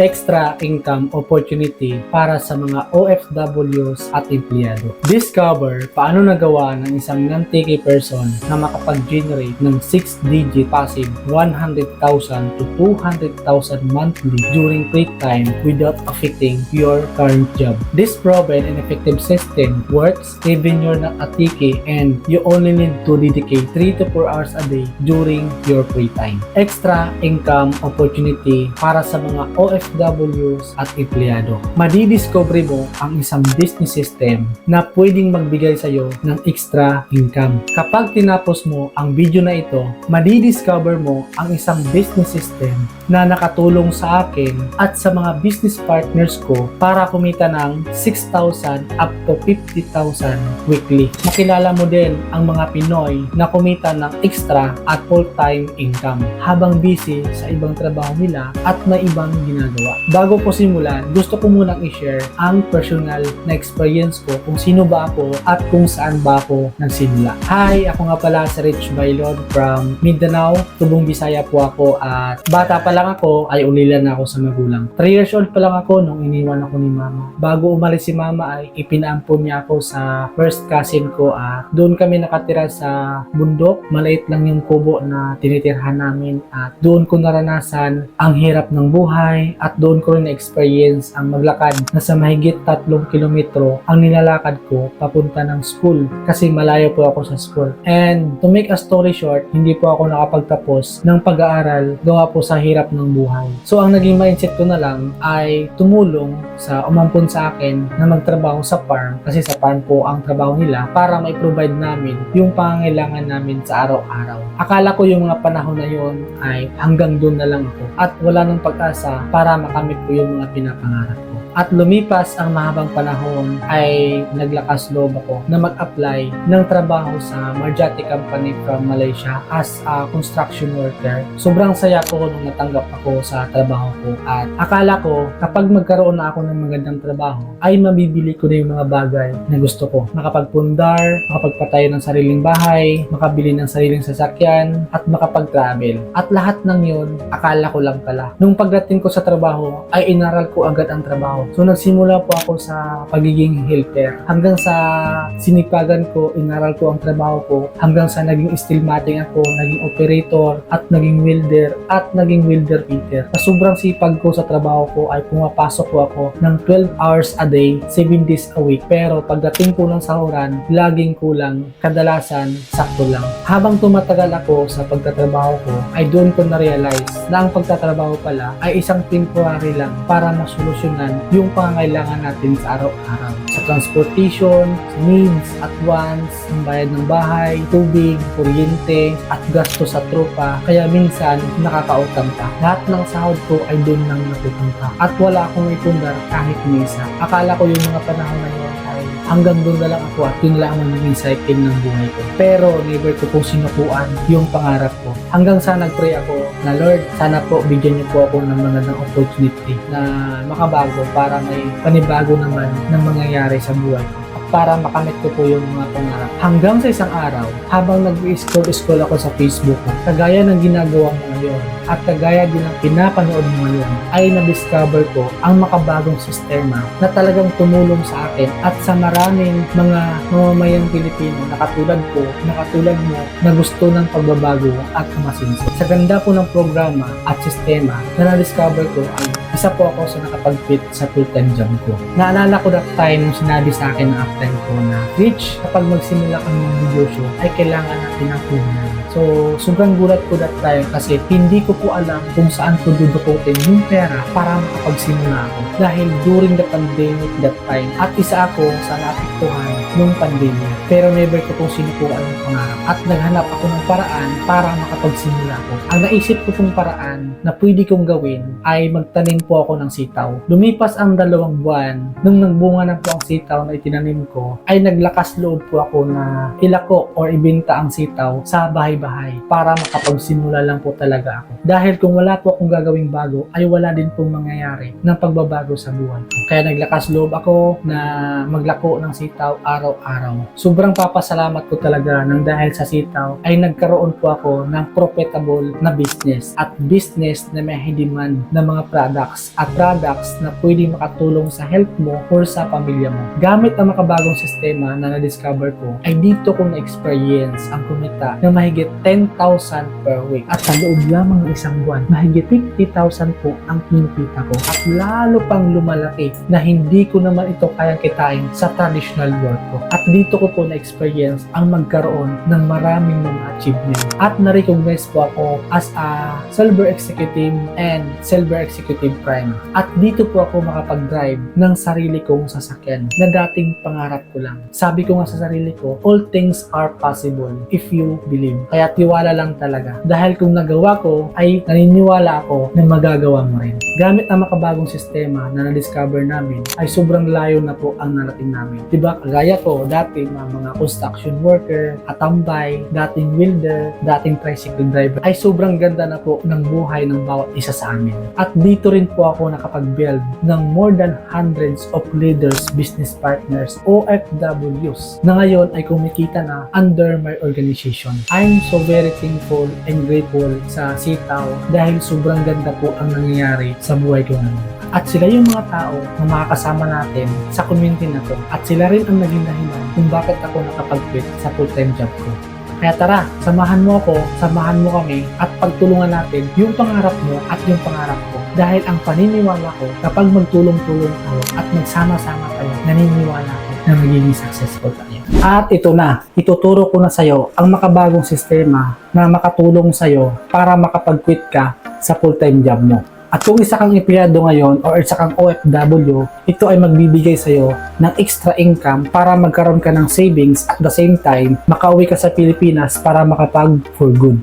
extra income opportunity para sa mga OFWs at empleyado. Discover paano nagawa ng isang non-TK person na makapag-generate ng 6-digit passive 100,000 to 200,000 monthly during free time without affecting your current job. This proven and effective system works even you're not a TK and you only need to dedicate 3 to 4 hours a day during your free time. Extra income opportunity para sa mga OFWs at empleyado. Madidiscover mo ang isang business system na pwedeng magbigay sa iyo ng extra income. Kapag tinapos mo ang video na ito, madidiscover mo ang isang business system na nakatulong sa akin at sa mga business partners ko para kumita ng 6,000 up to 50,000 weekly. Makilala mo din ang mga Pinoy na kumita ng extra at full-time income habang busy sa ibang trabaho nila at may ibang ginagawa. Bago ko simulan, gusto ko munang i-share ang personal na experience ko kung sino ba ako at kung saan ba ako nagsimula. Hi, ako nga pala si Rich Bailon from Mindanao, Tubong Bisaya po ako at bata pa lang ako ay ulila na ako sa magulang. 3 years old pa lang ako nung iniwan ako ni mama. Bago umalis si mama ay ipinaampon niya ako sa first cousin ko at doon kami nakatira sa bundok. Maliit lang yung kubo na tinitirhan namin at doon ko naranasan ang hirap ng buhay at doon ko rin na-experience ang maglakad na sa mahigit tatlong kilometro ang nilalakad ko papunta ng school kasi malayo po ako sa school. And to make a story short, hindi po ako nakapagtapos ng pag-aaral gawa po sa hirap ng buhay. So ang naging mindset ko na lang ay tumulong sa umampon sa akin na magtrabaho sa farm kasi sa farm po ang trabaho nila para mai-provide namin yung pangangailangan namin sa araw-araw. Akala ko yung mga panahon na yun ay hanggang doon na lang ako at wala nang pag-asa para makamit ko yung mga pinapangarap ko. At lumipas ang mahabang panahon ay naglakas loob ako na mag-apply ng trabaho sa Marjati Company from Malaysia as a construction worker. Sobrang saya ko nung natanggap ako sa trabaho ko at akala ko kapag magkaroon na ako ng magandang trabaho ay mabibili ko na yung mga bagay na gusto ko. Makapagpundar, makapagpatayo ng sariling bahay, makabili ng sariling sasakyan at makapag-travel. At lahat ng yun, akala ko lang pala. Nung pagdating ko sa trabaho ay inaral ko agad ang trabaho. So nagsimula po ako sa pagiging helper. Hanggang sa sinipagan ko, inaral ko ang trabaho ko. Hanggang sa naging steel matting ako, naging operator, at naging welder, at naging welder fitter. Sa sobrang sipag ko sa trabaho ko ay pumapasok ko ako ng 12 hours a day, 7 days a week. Pero pagdating po ng sahuran, laging kulang, kadalasan sakto lang. Habang tumatagal ako sa pagtatrabaho ko, ay doon ko na-realize na ang pagtatrabaho pala ay isang temporary lang para masolusyonan yung pangangailangan natin sa araw-araw. Sa transportation, sa needs, at wants, ang bayad ng bahay, tubig, kuryente, at gasto sa tropa. Kaya minsan, nakakautang pa. Lahat ng sahod ko ay doon lang napupunta. At wala akong ipundar kahit misa. Akala ko yung mga panahon na yun hanggang doon na lang ako at yun lang ang magiging cycle ng buhay ko. Pero never ko pong sinukuan yung pangarap ko. Hanggang sa nag-pray ako na Lord, sana po bigyan niyo po ako ng magandang opportunity na makabago para may panibago naman ng mangyayari sa buhay ko para makamit ko po yung mga pangarap. Hanggang sa isang araw, habang nag-scroll-scroll ako sa Facebook ko, kagaya ng ginagawa mo ngayon at kagaya din ng pinapanood mo ngayon, ay na-discover ko ang makabagong sistema na talagang tumulong sa akin at sa maraming mga mamamayang Pilipino na katulad ko, na katulad mo, na gusto ng pagbabago at kumasinso. Sa ganda po ng programa at sistema na na-discover ko ay isa po ako sa nakapag-fit sa full-time job ko. Naalala ko that time sinabi sa akin ng upline ko na, Rich, kapag magsimula kami ng show, ay kailangan natin ng puhunan. So, sobrang gulat ko that time kasi hindi ko po alam kung saan ko dudukutin yung pera para makapagsimula ako. Dahil during the pandemic that time, at isa ako sa naapektuhan nung pandemya. Pero never ko pong sinukuan yung pangarap. At naghanap ako ng paraan para makapagsimula ako. Ang naisip ko pong paraan na pwede kong gawin ay magtanim po ako ng sitaw. Lumipas ang dalawang buwan, nung nagbunga na po ang sitaw na itinanim ko, ay naglakas loob po ako na ilako or ibenta ang sitaw sa bahay-bahay para makapagsimula lang po talaga ako. Dahil kung wala po akong gagawing bago, ay wala din pong mangyayari ng pagbabago sa buhay. Kaya naglakas loob ako na maglako ng sitaw araw-araw. Sobrang papasalamat ko talaga nang dahil sa sitaw ay nagkaroon po ako ng profitable na business at business na may high demand na mga products at products na pwede makatulong sa health mo or sa pamilya mo. Gamit ang makabagong sistema na na-discover ko, ay dito ko na-experience ang kumita na mahigit 10,000 per week. At sa loob lamang ng isang buwan, mahigit 50,000 po ang kinikita ko. At lalo pang lumalaki na hindi ko naman ito kayang kitain sa traditional work ko. At dito ko po na-experience ang magkaroon ng maraming mga achievement. At na-recognize po ako as a silver executive and silver executive prime. At dito po ako makapag-drive ng sarili kong sasakyan na dating pangarap ko lang. Sabi ko nga sa sarili ko, all things are possible if you believe. Kaya tiwala lang talaga. Dahil kung nagawa ko, ay naniniwala ako na magagawa mo rin. Gamit ang makabagong sistema na na-discover namin, ay sobrang layo na po ang narating namin. Diba, kagaya ko, dati mga, mga construction worker, atambay, dating welder, dating tricycle driver, ay sobrang ganda na po ng buhay ng bawat isa sa amin. At dito rin po ako nakapag-build ng more than hundreds of leaders, business partners, OFWs na ngayon ay kumikita na under my organization. I'm so very thankful and grateful sa Sitaw dahil sobrang ganda po ang nangyayari sa buhay ko ngayon. At sila yung mga tao na makakasama natin sa community na to. At sila rin ang naging dahilan kung bakit ako nakapag-quit sa full-time job ko. Kaya tara, samahan mo ako, samahan mo kami, at pagtulungan natin yung pangarap mo at yung pangarap ko. Dahil ang paniniwala ko, kapag magtulong-tulong tayo at magsama-sama tayo, naniniwala na magiging successful tayo. At ito na, ituturo ko na sa'yo ang makabagong sistema na makatulong sa'yo para makapag-quit ka sa full-time job mo. At kung isa kang empleyado ngayon or isa kang OFW, ito ay magbibigay sa'yo ng extra income para magkaroon ka ng savings at the same time, makauwi ka sa Pilipinas para makapag for good.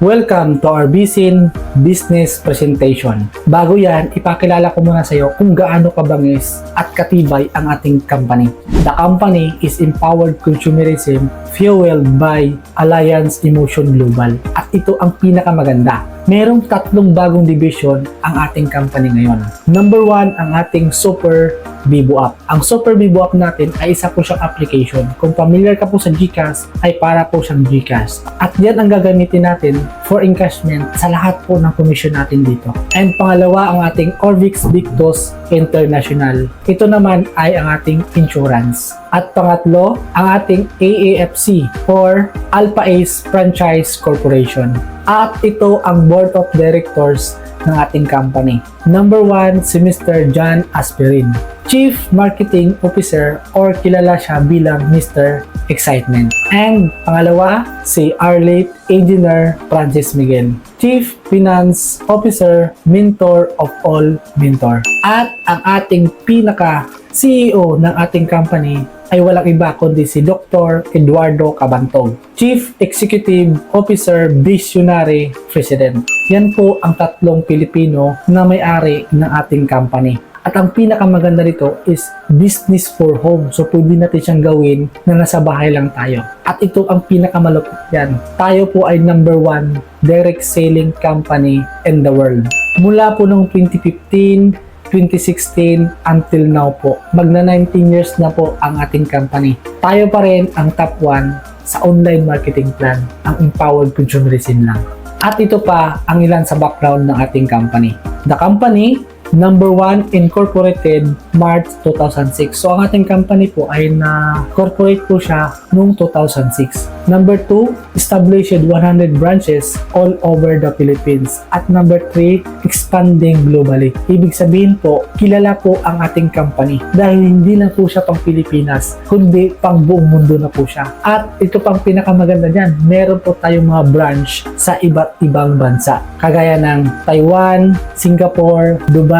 Welcome to our BSIN Business Presentation. Bago yan, ipakilala ko muna sa iyo kung gaano kabangis at katibay ang ating company. The company is Empowered Consumerism fueled by Alliance Emotion Global. At ito ang pinakamaganda. Merong tatlong bagong division ang ating company ngayon. Number one, ang ating Super Bibo App. Ang Super Bibo App natin ay isa po siyang application. Kung familiar ka po sa GCash, ay para po siyang GCash. At yan ang gagamitin natin for encashment sa lahat po ng commission natin dito. And pangalawa, ang ating Orvix Victos International. Ito naman ay ang ating insurance. At pangatlo, ang ating AAFC or Alpha Ace Franchise Corporation. At ito ang Board of Directors ng ating company. Number one, si Mr. John Aspirin. Chief Marketing Officer or kilala siya bilang Mr. Excitement. And pangalawa, si Arlate Engineer Francis Miguel. Chief Finance Officer, Mentor of all mentor. At ang ating pinaka CEO ng ating company ay walang iba kundi si Dr. Eduardo Cabantog, Chief Executive Officer Visionary President. Yan po ang tatlong Pilipino na may-ari ng ating company. At ang pinakamaganda nito is business for home. So pwede natin siyang gawin na nasa bahay lang tayo. At ito ang pinakamalupit yan. Tayo po ay number one direct selling company in the world. Mula po noong 2015, 2016 until now po. Magna 19 years na po ang ating company. Tayo pa rin ang top 1 sa online marketing plan, ang Empowered Consumerism lang. At ito pa ang ilan sa background ng ating company. The company, number 1 incorporated March 2006. So ang ating company po ay na-corporate po siya noong 2006. Number 2, established 100 branches all over the Philippines. At number 3, expanding globally. Ibig sabihin po, kilala po ang ating company dahil hindi lang po siya pang Pilipinas, kundi pang buong mundo na po siya. At ito pang pinakamaganda dyan, meron po tayong mga branch sa iba't ibang bansa. Kagaya ng Taiwan, Singapore, Dubai,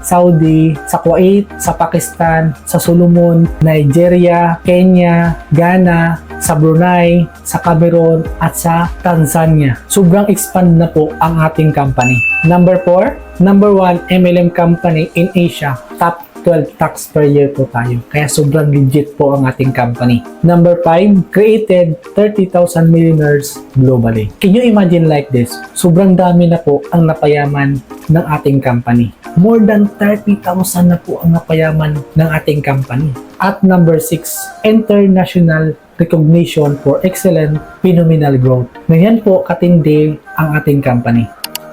Saudi, sa Kuwait, sa Pakistan, sa Solomon, Nigeria, Kenya, Ghana, sa Brunei, sa Cameroon, at sa Tanzania. Sobrang expand na po ang ating company. Number 4, number 1 MLM company in Asia, top 12 tax per year po tayo. Kaya sobrang legit po ang ating company. Number 5, created 30,000 millionaires globally. Can you imagine like this? Sobrang dami na po ang napayaman ng ating company. More than 30,000 na po ang napayaman ng ating company. At number 6, international recognition for excellent phenomenal growth. Ngayon po katindi ang ating company.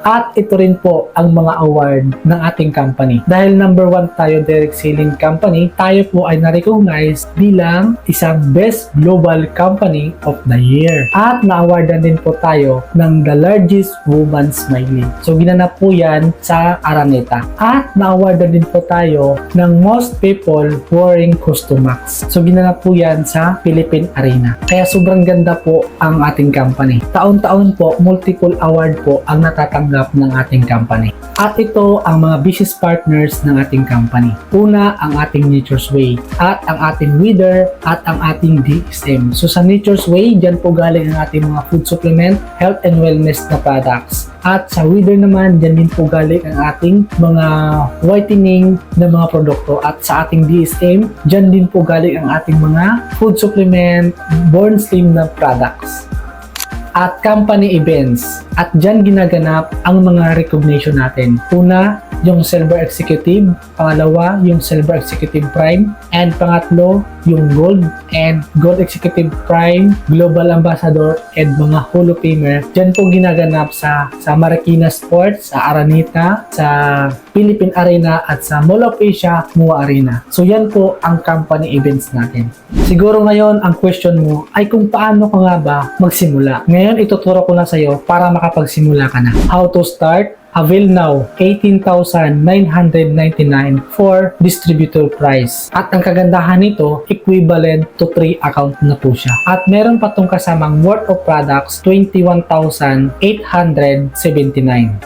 At ito rin po ang mga award ng ating company. Dahil number one tayo direct selling company, tayo po ay na-recognize bilang isang best global company of the year. At na-awardan din po tayo ng the largest woman smiling. So ginanap po yan sa Araneta. At na-awardan din po tayo ng most people wearing costumax. So ginanap po yan sa Philippine Arena. Kaya sobrang ganda po ang ating company. Taon-taon po, multiple award po ang natatanggap ng ating company. At ito ang mga business partners ng ating company. Una, ang ating Nature's Way at ang ating Wither at ang ating DSM. So sa Nature's Way, dyan po galing ang ating mga food supplement, health and wellness na products. At sa Wither naman, dyan din po galing ang ating mga whitening na mga produkto. At sa ating DSM, dyan din po galing ang ating mga food supplement, born slim na products at company events. At dyan ginaganap ang mga recognition natin. Una, yung Silver Executive. Pangalawa, yung Silver Executive Prime. And pangatlo, yung Gold and Gold Executive Prime, Global Ambassador, and mga Hall Famer. Dyan po ginaganap sa, sa Marikina Sports, sa Aranita, sa Philippine Arena, at sa Mall of Asia, Mua Arena. So yan po ang company events natin. Siguro ngayon, ang question mo ay kung paano ka nga ba magsimula. Ngayon, ituturo ko na sa'yo para makapagsimula ka na. How to start? Avail now 18,999 for distributor price. At ang kagandahan nito, equivalent to 3 account na po siya. At meron pa tong kasamang worth of products 21,879.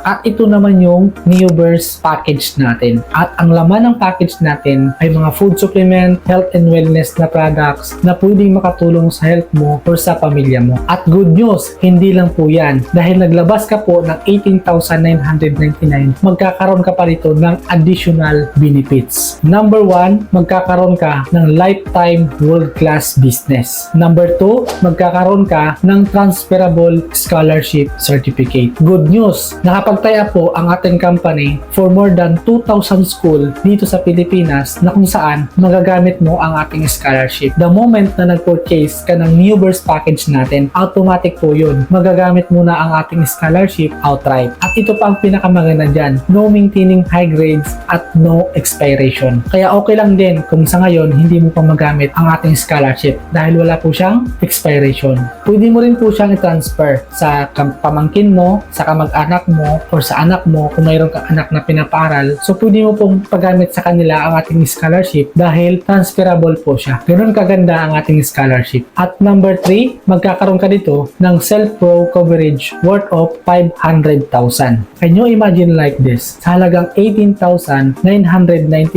At ito naman yung Neoverse package natin. At ang laman ng package natin ay mga food supplement, health and wellness na products na pwedeng makatulong sa health mo or sa pamilya mo. At good news, hindi lang po yan. Dahil naglabas ka po ng 18,999 magkakaroon ka pa rito ng additional benefits. Number 1, magkakaroon ka ng lifetime world-class business. Number 2, magkakaroon ka ng transferable scholarship certificate. Good news, nakapagtaya po ang ating company for more than 2,000 school dito sa Pilipinas na kung saan magagamit mo ang ating scholarship. The moment na nag-purchase ka ng new burst package natin, automatic po yun. Magagamit mo na ang ating scholarship outright. At ito pa ang pinakamaganda dyan, no maintaining high grades at no expiration. Kaya okay lang din kung sa ngayon hindi mo pa magamit ang ating scholarship dahil wala po siyang expiration. Pwede mo rin po siyang i-transfer sa pamangkin mo, sa kamag-anak mo, or sa anak mo kung mayroon kang anak na pinapaaral. So pwede mo pong paggamit sa kanila ang ating scholarship dahil transferable po siya. Ganun kaganda ang ating scholarship. At number 3, magkakaroon ka dito ng self-pro coverage worth of 500,000. Can you imagine like this? Sa halagang 18,999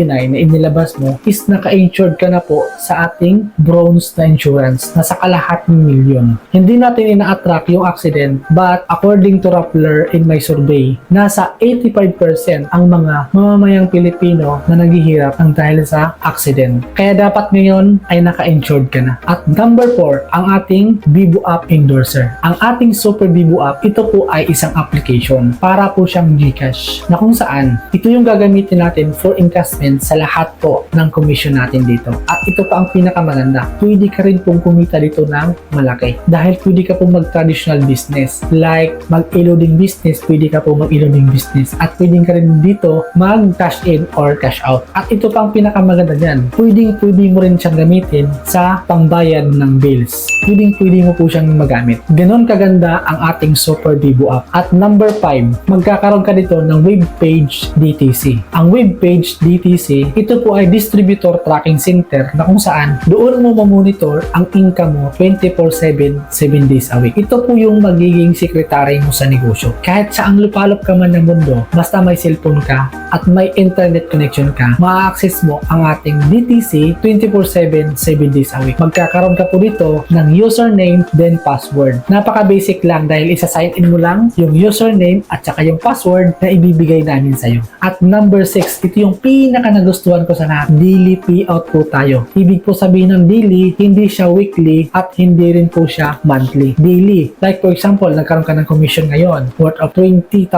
na inilabas mo is naka-insured ka na po sa ating bronze na insurance na sa kalahating milyon. Hindi natin ina-attract yung accident but according to Rappler in my survey, nasa 85% ang mga mamamayang Pilipino na naghihirap ng dahil sa accident. Kaya dapat ngayon ay naka-insured ka na. At number 4, ang ating Bibo App Endorser. Ang ating Super Bibo App, ito po ay isang application para po siyang Gcash na kung saan ito yung gagamitin natin for investment sa lahat po ng commission natin dito. At ito pa ang pinakamaganda. Pwede ka rin pong kumita dito ng malaki. Dahil pwede ka pong mag-traditional business. Like mag-eloding business, pwede ka pong mag-eloding business. At pwede ka rin dito mag-cash in or cash out. At ito pa ang pinakamaganda dyan. Pwede, pwede mo rin siyang gamitin sa pangbayad ng bills. Pwede, pwede mo po siyang magamit. Ganon kaganda ang ating Super Bibo app. At number 5, magkakaroon ka dito ng web page DTC. Ang web page DTC, ito po ay distributor tracking center na kung saan doon mo mamonitor ang income mo 24-7, 7 days a week. Ito po yung magiging sekretary mo sa negosyo. Kahit saang lupalop ka man ng mundo, basta may cellphone ka at may internet connection ka, ma-access mo ang ating DTC 24-7, 7 days a week. Magkakaroon ka po dito ng username then password. Napaka-basic lang dahil isa-sign in mo lang yung username at saka yung password na ibibigay namin sa'yo. At number 6, ito yung pinaka nagustuhan ko sa lahat. Daily payout po tayo. Ibig po sabihin ng daily, hindi siya weekly at hindi rin po siya monthly. Daily. Like for example, nagkaroon ka ng commission ngayon worth of 20,000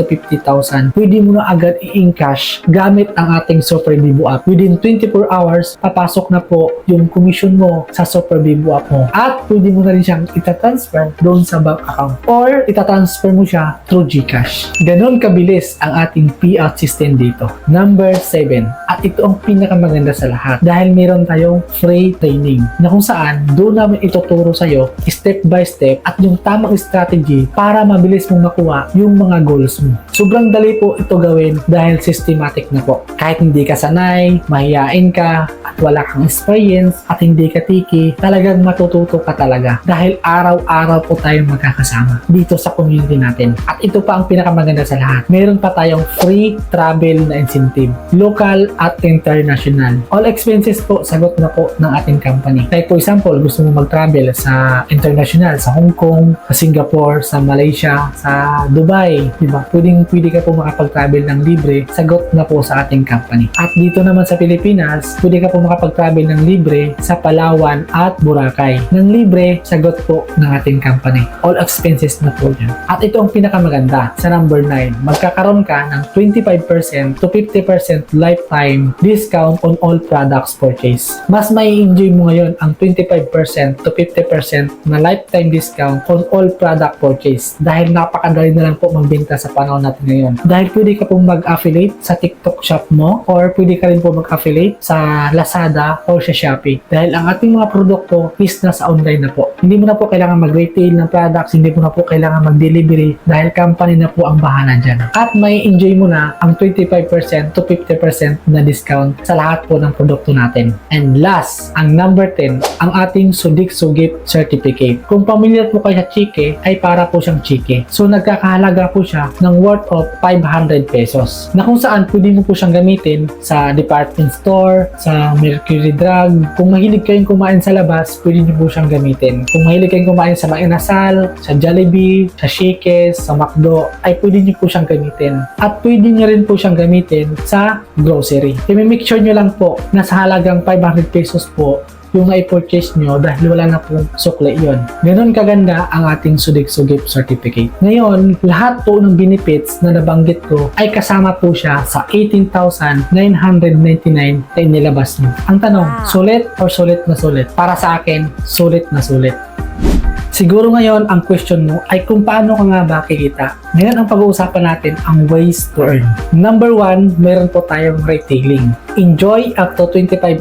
to 50,000. Pwede mo na agad i-encash gamit ang ating Super Bibo app. Within 24 hours, papasok na po yung commission mo sa Super Bibo app mo. At pwede mo na rin siyang itatransfer doon sa bank account. Or itatransfer mo siya through GCash. Ganon kabilis ang ating payout system dito. Number 7. At ito ang pinakamaganda sa lahat dahil meron tayong free training na kung saan doon namin ituturo sa'yo step by step at yung tamang strategy para mabilis mong makuha yung mga goals mo. Sobrang dali po ito gawin dahil systematic na po. Kahit hindi ka sanay, mahiyain ka, at wala kang experience, at hindi ka tiki, talagang matututo ka talaga. Dahil araw-araw po tayong magkakasama dito sa community natin. At ito pa ang pinakamaganda sa lahat. Meron pa tayong free travel na incentive. Local at international. All expenses po, sagot na po ng ating company. Like for example, gusto mo mag-travel sa international, sa Hong Kong, sa Singapore, sa Malaysia, sa Dubai, di ba? Pwedeng pwede ka po makapag-travel ng libre, sagot na po sa ating company. At dito naman sa Pilipinas, pwede ka po makapag-travel ng libre sa Palawan at Boracay. Ng libre, sagot po ng ating company. All expenses na po yan. At ito ang pinakamaganda sa number 9. Magkakaroon ka ng 25% to 50% lifetime discount on all products purchase. Mas may enjoy mo ngayon ang 25% to 50% na lifetime discount on all product purchase dahil napakadali na lang po magbenta sa panahon natin ngayon. Dahil pwede ka pong mag-affiliate sa TikTok shop mo or pwede ka rin po mag-affiliate sa Lazada or sa Shopee. Dahil ang ating mga produkto is nasa online na po. Hindi mo na po kailangan mag-retail ng products, hindi mo na po kailangan mag-delivery dahil company na po ang bahala dyan. At may enjoy mo na ang 25% to 50% na discount sa lahat po ng produkto natin. And last, ang number 10, ang ating Sudik Sugip Certificate. Kung familiar po kayo sa Chike, ay para po siyang Chike. So nagkakahalaga po siya ng worth of 500 pesos. Na kung saan pwede mo po siyang gamitin sa department store, sa Mercury Drug. Kung mahilig kayong kumain sa labas, pwede niyo po siyang gamitin. Kung mahilig kayong kumain sa mga inasal, sa Jollibee, sa Shakes, sa McDo, ay pwede niyo po siyang gamitin. At pwede niyo rin po siyang gamitin sa grocery. I-make sure niyo lang po na sa halagang 500 pesos po yung na-purchase nyo dahil wala na pong sukli yon. Ganon kaganda ang ating Sudik Sugip Certificate. Ngayon, lahat po ng benefits na nabanggit ko ay kasama po siya sa 18,999 na inilabas mo. Ang tanong, sulit or sulit na sulit? Para sa akin, sulit na sulit. Siguro ngayon ang question mo ay kung paano ka nga ba kikita. Ngayon ang pag-uusapan natin ang ways to earn. Number one, meron po tayong retailing. Enjoy up to 25%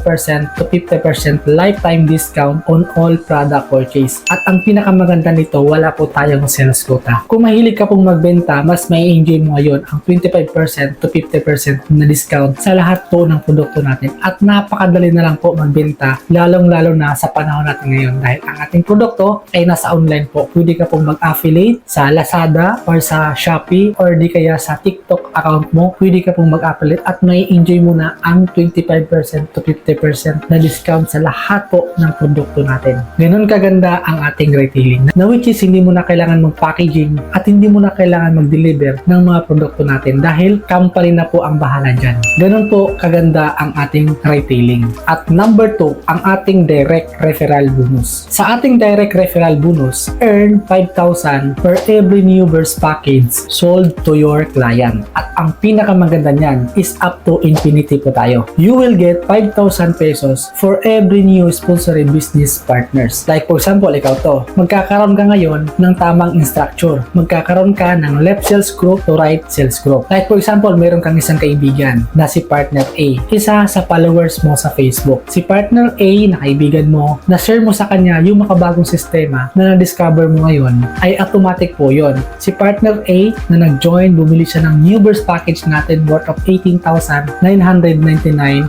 to 50% lifetime discount on all product purchase. At ang pinakamaganda nito, wala po tayong sales quota. Kung mahilig ka pong magbenta, mas may enjoy mo ngayon ang 25% to 50% na discount sa lahat po ng produkto natin. At napakadali na lang po magbenta, lalong-lalo na sa panahon natin ngayon dahil ang ating produkto ay nasa online po. Pwede ka pong mag-affiliate sa Lazada or sa Shopee or di kaya sa TikTok account mo. Pwede ka pong mag-affiliate at may enjoy mo na ang 25% to 50% na discount sa lahat po ng produkto natin. Ganon kaganda ang ating retailing na which is hindi mo na kailangan mag-packaging at hindi mo na kailangan mag-deliver ng mga produkto natin dahil company na po ang bahala dyan. Ganon po kaganda ang ating retailing. At number 2, ang ating direct referral bonus. Sa ating direct referral bonus, earn 5,000 per every new burst package sold to your client. At ang pinakamaganda niyan is up to infinity po tayo. You will get 5,000 pesos for every new sponsored business partners. Like for example, ikaw to, magkakaroon ka ngayon ng tamang instructure. Magkakaroon ka ng left sales group to right sales group. Like for example, meron kang isang kaibigan na si partner A. Isa sa followers mo sa Facebook. Si partner A na kaibigan mo, na-share mo sa kanya yung makabagong sistema na na-discover mo ngayon, ay automatic po yon. Si partner A na nag-join, bumili siya ng new burst package natin worth of 18,999,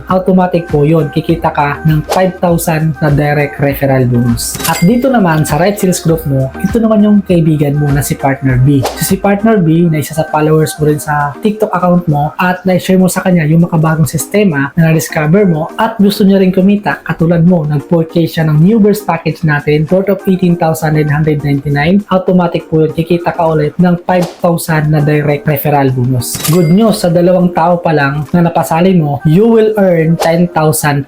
automatic po yon. Kikita ka ng 5,000 na direct referral bonus. At dito naman sa right sales group mo, ito naman yung kaibigan mo na si partner B. So, si partner B na isa sa followers mo rin sa TikTok account mo at na-share mo sa kanya yung makabagong sistema na na-discover mo at gusto niya rin kumita katulad mo, nag-purchase siya ng new burst package natin worth of 1,999, automatic po yun, kikita ka ulit ng 5,000 na direct referral bonus. Good news, sa dalawang tao pa lang na napasali mo, you will earn 10,000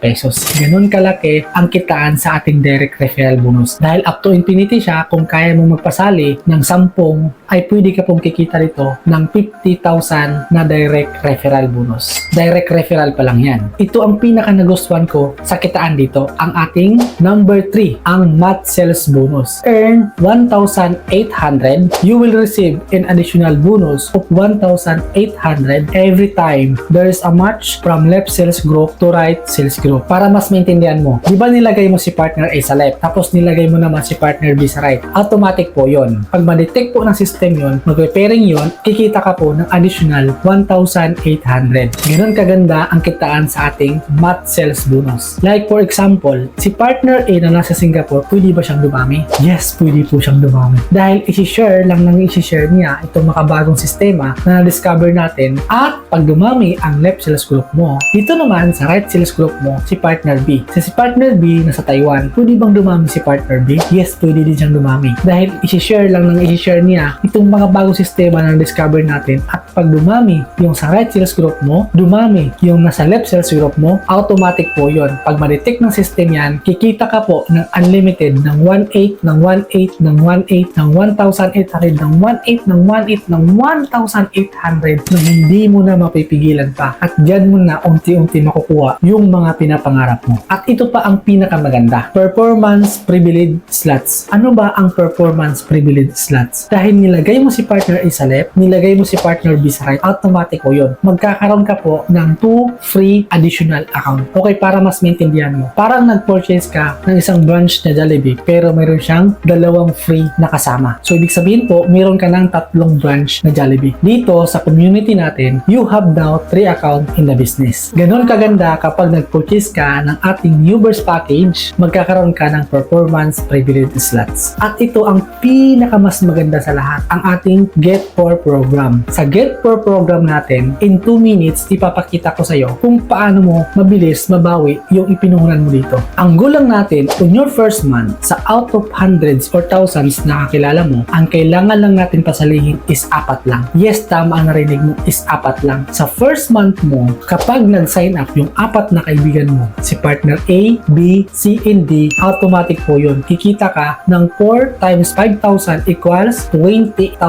pesos. Ganun kalaki ang kitaan sa ating direct referral bonus. Dahil up to infinity siya, kung kaya mo magpasali ng 10, ay pwede ka pong kikita rito ng 50,000 na direct referral bonus. Direct referral pa lang yan. Ito ang pinaka nagustuhan ko sa kitaan dito, ang ating number 3, ang mat sales bonus. Earn 1,800, you will receive an additional bonus of 1,800 every time there is a match from left sales group to right sales group. Para mas maintindihan mo, di ba nilagay mo si partner A sa left, tapos nilagay mo naman si partner B sa right. Automatic po yon. Pag ma-detect po ng system yon, mag-repairing yon, kikita ka po ng additional 1,800. Ganun kaganda ang kitaan sa ating mat sales bonus. Like for example, si partner A na nasa Singapore, pwede ba siyang dumami? Yes, pwede po siyang dumami. Dahil isi-share lang ng isi-share niya itong makabagong sistema na na-discover natin at pag dumami ang left sales group mo, dito naman sa right sales group mo, si partner B. Si, si partner B nasa Taiwan, pwede bang dumami si partner B? Yes, pwede din siyang dumami. Dahil isi-share lang ng isi-share niya itong mga bagong sistema na na-discover natin at pag dumami yung sa right sales group mo, dumami yung nasa left sales group mo, automatic po yon. Pag ma-detect ng system yan, kikita ka po ng unlimited ng 1.8, ng 1.8, ng 1.8, ng 1,800, ng 1.8, ng 1.8, ng 1,800 na hindi mo na mapipigilan pa. At dyan mo na unti-unti makukuha yung mga pinapangarap mo. At ito pa ang pinakamaganda. Performance Privilege Slots. Ano ba ang Performance Privilege Slots? Dahil nilagay mo si partner A sa left, nilagay mo si partner B sa right, automatic po yun. Magkakaroon ka po ng 2 free additional account. Okay, para mas maintindihan mo. Parang nag-purchase ka ng isang branch na Jollibee, pero mayroon siyang dalawang free na kasama. So, ibig sabihin po, mayroon ka ng tatlong branch na Jollibee. Dito, sa community natin, you have now 3 account in the business. Ganon kaganda kapag nag-purchase ka ng ating Newbers package, magkakaroon ka ng performance privilege slots. At ito ang pinakamas maganda sa lahat, ang ating Get For program. Sa Get For program natin, in 2 minutes, ipapakita ko sa iyo kung paano mo mabilis mabawi yung ipinuhunan mo dito. Ang gulang natin, on your first month, sa out of hundreds or thousands na kakilala mo, ang kailangan lang natin pasalihin is apat lang. Yes, tama ang narinig mo is apat lang. Sa first month mo, kapag nag-sign up yung apat na kaibigan mo, si partner A, B, C, and D, automatic po yun. Kikita ka ng 4 times 5,000 equals 20,000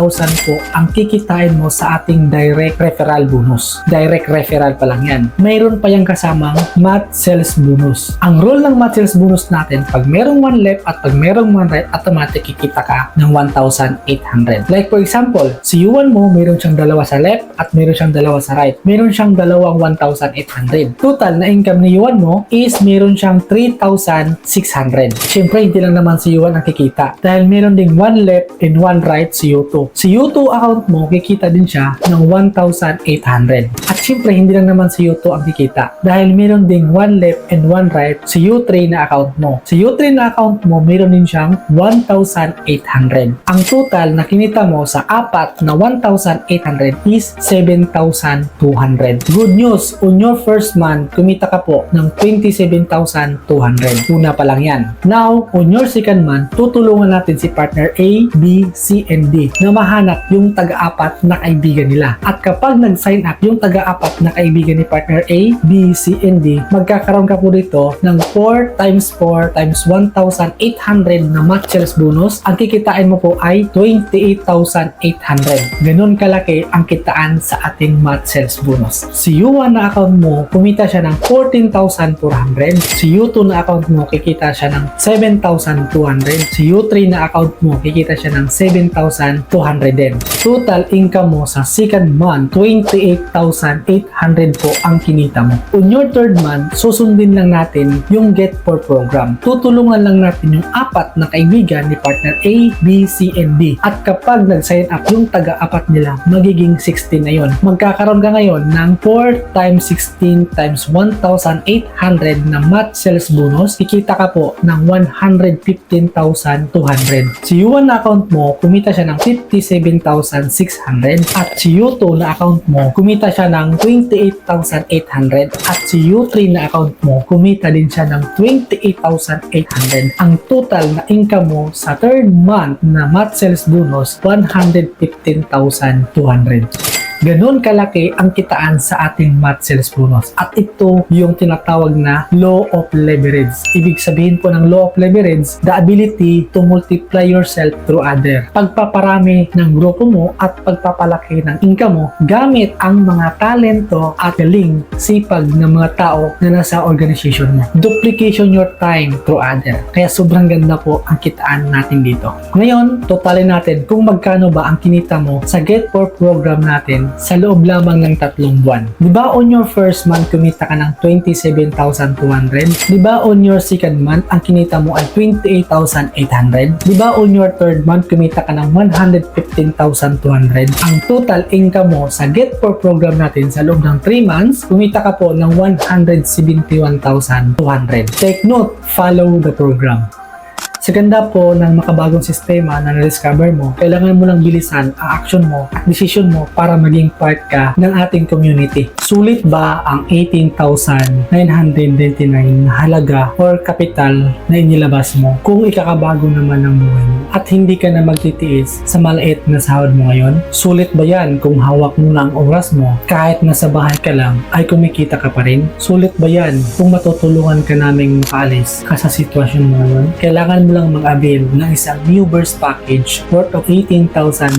po ang kikitain mo sa ating direct referral bonus. Direct referral pa lang yan. Mayroon pa yung kasamang mat sales bonus. Ang role ng mat sales bonus natin, pag merong one left at pag merong one right, automatic kikita ka ng 1,800. Like for example, si Yuan mo, meron siyang dalawa sa left at meron siyang dalawa sa right. Meron siyang dalawang 1,800. Total na income ni Yuan mo is meron siyang 3,600. Siyempre, hindi lang naman si Yuan ang kikita. Dahil meron ding one left and one right si U2. Si U2 account mo, kikita din siya ng 1,800. At siyempre, hindi lang naman si U2 ang kikita. Dahil meron ding one left and one right si U3 na account mo. Si U3 na account mo, meron din siyang 1,800. Ang total na kinita mo sa apat na 1,800 is 7,200. Good news, on your first month, kumita ka po ng 27,200. Una pa lang yan. Now, on your second month, tutulungan natin si partner A, B, C, and D na mahanap yung taga-apat na kaibigan nila. At kapag nag-sign up yung taga-apat na kaibigan ni partner A, B, C, and D, magkakaroon ka po dito ng 4 times 4 times 1,800 na match sales bonus. Ang kikitain mo po ay 28,800. Ganun kalaki ang kitaan sa ating match sales bonus. Si U1 na account mo, kumita siya ng 14,400. Si U2 na account mo, kikita siya ng 7,200. Si U3 na account mo, kikita siya ng 7,200 din. Total income mo sa second month, 28,800 po ang kinita mo. On your third month, susundin lang natin yung Get For program. Tutulungan lang natin yung apat na kaibigan ni partner A, B, C, and D. At kapag nag-sign up yung taga-apat nila, magiging 16 na yun. Magkakaroon ka ngayon ng 4 times 16 times 1,800 na match sales bonus. Kikita ka po ng 115,200. Si U1 na account mo, kumita siya ng 57,600 at si U2 na account mo, kumita siya ng 28,800 at si U3 na account mo, kumita din siya ng 28,800. Ang total na income income mo sa third month na mat sales bonus 115,200. Ganon kalaki ang kitaan sa ating mat sales bonus. At ito yung tinatawag na law of leverage. Ibig sabihin po ng law of leverage, the ability to multiply yourself through other. Pagpaparami ng grupo mo at pagpapalaki ng income mo gamit ang mga talento at galing sipag ng mga tao na nasa organization mo. Duplication your time through other. Kaya sobrang ganda po ang kitaan natin dito. Ngayon, totalin natin kung magkano ba ang kinita mo sa Get For program natin sa loob lamang ng tatlong buwan. Di ba on your first month kumita ka ng 27,200? Di ba on your second month ang kinita mo ay 28,800? Di ba on your third month kumita ka ng 115,200? Ang total income mo sa Get For program natin sa loob ng 3 months, kumita ka po ng 171,200. Take note, follow the program. Sa po ng makabagong sistema na na-discover mo, kailangan mo lang bilisan ang action mo at decision mo para maging part ka ng ating community. Sulit ba ang 18,999 na halaga or kapital na inilabas mo kung ikakabago naman ng buhay mo at hindi ka na magtitiis sa maliit na sahod mo ngayon? Sulit ba yan kung hawak mo na ang oras mo kahit nasa bahay ka lang ay kumikita ka pa rin? Sulit ba yan kung matutulungan ka naming makaalis ka sa sitwasyon mo ngayon? Kailangan mo lang mag-avail ng isang new burst package worth of 18,999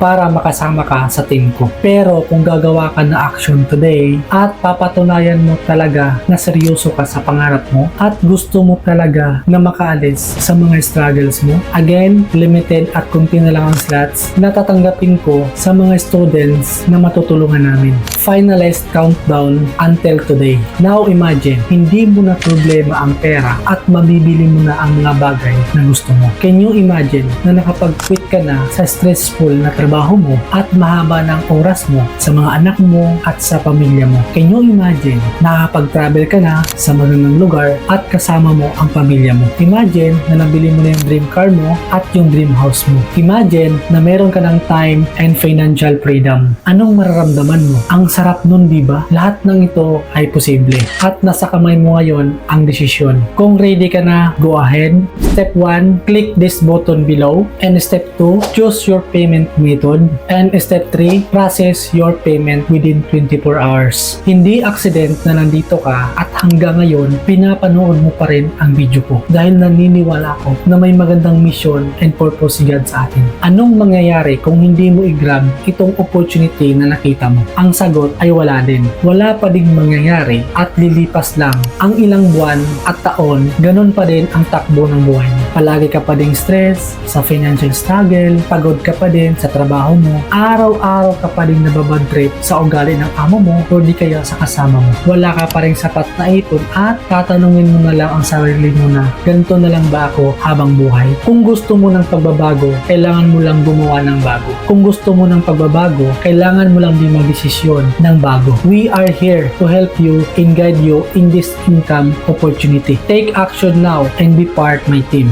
para makasama ka sa team ko. Pero kung gagawa ka na action today at papatunayan mo talaga na seryoso ka sa pangarap mo at gusto mo talaga na makaalis sa mga struggles mo, again, limited at kunti na lang ang slots na tatanggapin ko sa mga students na matutulungan namin. Finalized countdown until today. Now imagine, hindi mo na problema ang pera at mabibili mo na ang mga bagay na gusto mo. Can you imagine na nakapag-quit ka na sa stressful na trabaho mo at mahaba ng oras mo sa mga anak mo at sa pamilya mo? Can you imagine nakapag-travel ka na sa magandang lugar at kasama mo ang pamilya mo? Imagine na nabili mo na yung dream car mo at yung dream house mo. Imagine na meron ka ng time and financial freedom. Anong mararamdaman mo? Ang sarap nun, di ba? Lahat ng ito ay posible. At nasa kamay mo ngayon ang desisyon. Kung ready ka na, go ahead. Step 1, click this button below. And step 2, choose your payment method. And step 3, process your payment within 24 hours. Hindi accident na nandito ka at hanggang ngayon, pinapanood mo pa rin ang video ko. Dahil naniniwala ako na may magandang mission and purpose si God sa atin. Anong mangyayari kung hindi mo i-grab itong opportunity na nakita mo? Ang sagot ay wala din. Wala pa ding mangyayari at lilipas lang ang ilang buwan at taon, ganun pa din ang takbo ng buhay mo. Palagi ka pa ding stress sa financial struggle, pagod ka pa din sa trabaho mo, araw-araw ka pa ding nababad trip sa ugali ng amo mo o di kaya sa kasama mo. Wala ka pa rin sapat na ipon at tatanungin mo na lang ang sarili mo na ganito na lang ba ako habang buhay? Kung gusto mo ng pagbabago, kailangan mo lang gumawa ng bago. Kung gusto mo ng pagbabago, kailangan mo lang din magdesisyon ng bago. We are here to help you and guide you in this income opportunity. Take action now and be part my team.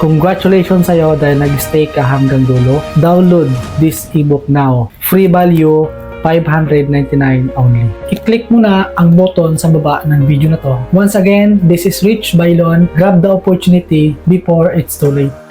Congratulations sa'yo dahil nag-stay ka hanggang dulo. Download this ebook now. Free value 599 only. I-click mo na ang button sa baba ng video na to. Once again, this is Rich Bailon. Grab the opportunity before it's too late.